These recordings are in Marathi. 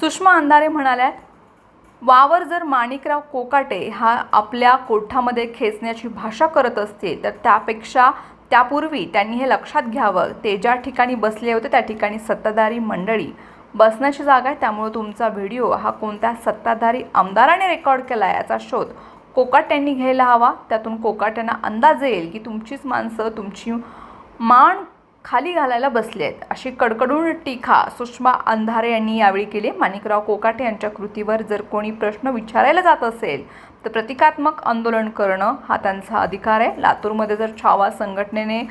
सुषमा अंधारे म्हणाल्या वावर जर माणिकराव कोकाटे हा आपल्या कोठामध्ये खेचण्याची भाषा करत असतील तर त्यापेक्षा त्यापूर्वी त्यांनी हे लक्षात घ्यावं. ते ज्या ठिकाणी बसले होते त्या ठिकाणी सत्ताधारी मंडळी बसण्याची जागा आहे. त्यामुळे तुमचा व्हिडिओ हा कोणत्या सत्ताधारी आमदाराने रेकॉर्ड केला आहे याचा शोध कोकाट्यांनी घ्यायला हवा. त्यातून कोकाट्यांना अंदाज येईल की तुमचीच माणसं तुमची मान खाली घालायला बसले आहेत. अशी कडकडून टीका सुषमा अंधारे यांनी यावेळी केली. माणिकराव कोकाटे यांच्या कृतीवर जर कोणी प्रश्न विचारायला जात असेल तर प्रतिकात्मक आंदोलन करणं हा त्यांचा अधिकार आहे. लातूरमध्ये जर छावा संघटनेने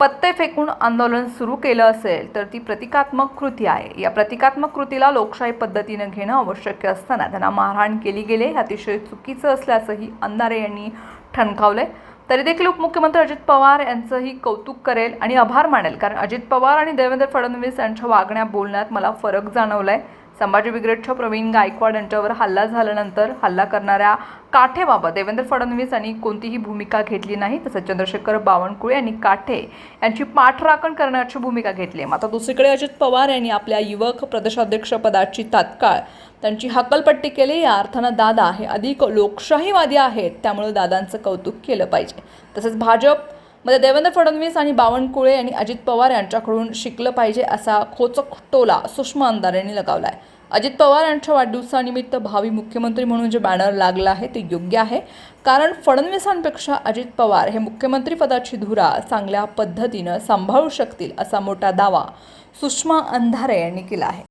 पत्ते फेकून आंदोलन सुरू केलं असेल तर ती प्रतिकात्मक कृती आहे. या प्रतिकात्मक कृतीला लोकशाही पद्धतीनं घेणं आवश्यक असताना त्यांना मारहाण केली गेले. हे अतिशय चुकीचं असल्याचंही अंधारे यांनी ठणकावलं आहे तरी देखील उपमुख्यमंत्री अजित पवार यांचंही कौतुक करेल आणि आभार मानेल. कारण अजित पवार आणि देवेंद्र फडणवीस यांच्या वागण्या बोलण्यात मला फरक जाणवला आहे संभाजी ब्रिगेडच्या प्रवीण गायकवाड यांच्यावर हल्ला झाल्यानंतर हल्ला करणाऱ्या काठेबाबत देवेंद्र फडणवीस यांनी कोणतीही भूमिका घेतली नाही तसंच चंद्रशेखर बावनकुळे यांनी काठे यांची पाठराखण करण्याची भूमिका घेतली आहे. मात्र दुसरीकडे अजित पवार यांनी आपल्या युवक प्रदेशाध्यक्षपदाची तात्काळ त्यांची हकलपट्टी केली. या अर्थानं दादा हे अधिक लोकशाहीवादी आहेत त्यामुळे दादांचं कौतुक केलं पाहिजे. तसंच भाजप मध्ये देवेंद्र फडणवीस आणि बावनकुळे आणि अजित पवार यांच्याकडून शिकलं पाहिजे असा खोचक टोला सुषमा अंधारे यांनी लगावला आहे अजित पवार यांच्या वाढदिवसानिमित्त भावी मुख्यमंत्री म्हणून जे बॅनर लागलं आहे ते योग्य आहे. कारण फडणवीसांपेक्षा अजित पवार हे मुख्यमंत्रीपदाची धुरा चांगल्या पद्धतीनं सांभाळू शकतील असा मोठा दावा सुषमा अंधारे यांनी केला आहे.